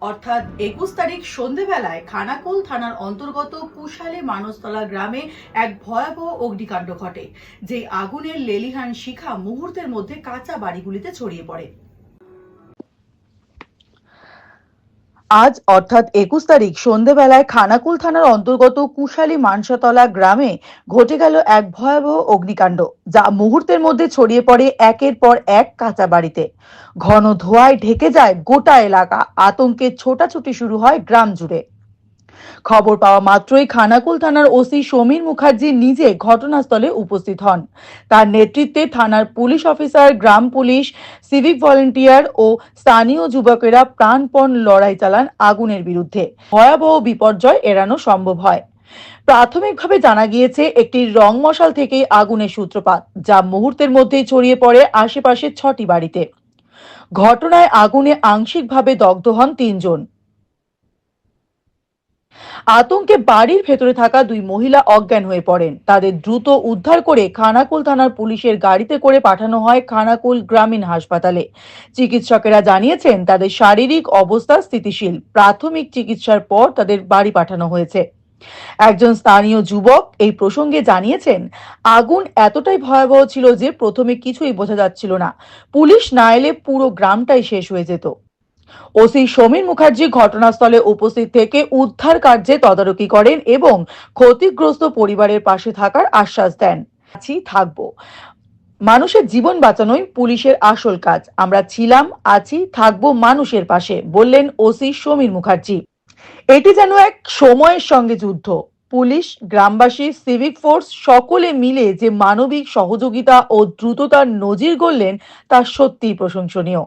অর্থাৎ একুশ তারিখ সন্ধেবেলায় খানাকুল থানার অন্তর্গত কুশালে মানসতলা গ্রামে এক ভয়াবহ অগ্নিকাণ্ড ঘটে যে আগুনের লেলিহান শিখা মুহূর্তের মধ্যে কাঁচা বাড়িগুলিতে ছড়িয়ে পড়ে। আজ, অর্থাৎ একুশ তারিখ, সন্ধেবেলায় খানাকুল থানার অন্তর্গত কুশালী মানসাতলা গ্রামে ঘটে গেল এক ভয়াবহ অগ্নিকাণ্ড, যা মুহূর্তের মধ্যে ছড়িয়ে পড়ে একের পর এক কাঁচা বাড়িতে। ঘন ধোঁয়ায় ঢেকে যায় গোটা এলাকা। আতঙ্কে ছোটাছুটি শুরু হয় গ্রাম জুড়ে। খবর পাওয়া মাত্রই খানাকুল থানার ওসি সমীর মুখার্জি নিজে ঘটনাস্থলে উপস্থিত হন। তার নেতৃত্বে থানার পুলিশ অফিসার, গ্রাম পুলিশ, সিভিক ভলেন্টিয়ার ও স্থানীয় যুবকেরা প্রাণপণ লড়াই চালান আগুনের বিরুদ্ধে। ভয়াবহ বিপর্যয় এড়ানো সম্ভব হয়। প্রাথমিকভাবে জানা গিয়েছে, একটি রং মশাল থেকেই আগুনের সূত্রপাত, যা মুহূর্তের মধ্যেই ছড়িয়ে পড়ে আশেপাশের ছটি বাড়িতে। ঘটনায় আগুনে আংশিকভাবে দগ্ধ হন তিনজন। আতঙ্কে বাড়ির ভেতরে থাকা দুই মহিলা অজ্ঞান হয়ে পড়েন। তাদের দ্রুত উদ্ধার করে খানাকুল থানার পুলিশের গাড়িতে করে পাঠানো হয় খানাকুল গ্রামীণ হাসপাতালে। চিকিৎসকেরা জানিয়েছেন, তাদের শারীরিক অবস্থা স্থিতিশীল। প্রাথমিক চিকিৎসার পর তাদের বাড়ি পাঠানো হয়েছে। একজন স্থানীয় যুবক এই প্রসঙ্গে জানিয়েছেন, আগুন এতটাই ভয়াবহ ছিল যে প্রথমে কিছুই বোঝা যাচ্ছিল না। পুলিশ না এলে পুরো গ্রামটাই শেষ হয়ে যেত। ওসি সমীর মুখার্জি ঘটনাস্থলে উপস্থিত থেকে উদ্ধার কার্যে তদারকি করেন এবং ক্ষতিগ্রস্ত পরিবারের পাশে থাকার আশ্বাস দেন। থাকব। মানুষের জীবন বাঁচানোই পুলিশের আসল কাজ। আমরা ছিলাম, আছি, থাকব মানুষের পাশে, বললেন ওসি সমীর মুখার্জি। এটি যেন এক সময়ের সঙ্গে যুদ্ধ। পুলিশ, গ্রামবাসী, সিভিক ফোর্স সকলে মিলে যে মানবিক সহযোগিতা ও দ্রুততার নজির গড়লেন তা সত্যিই প্রশংসনীয়।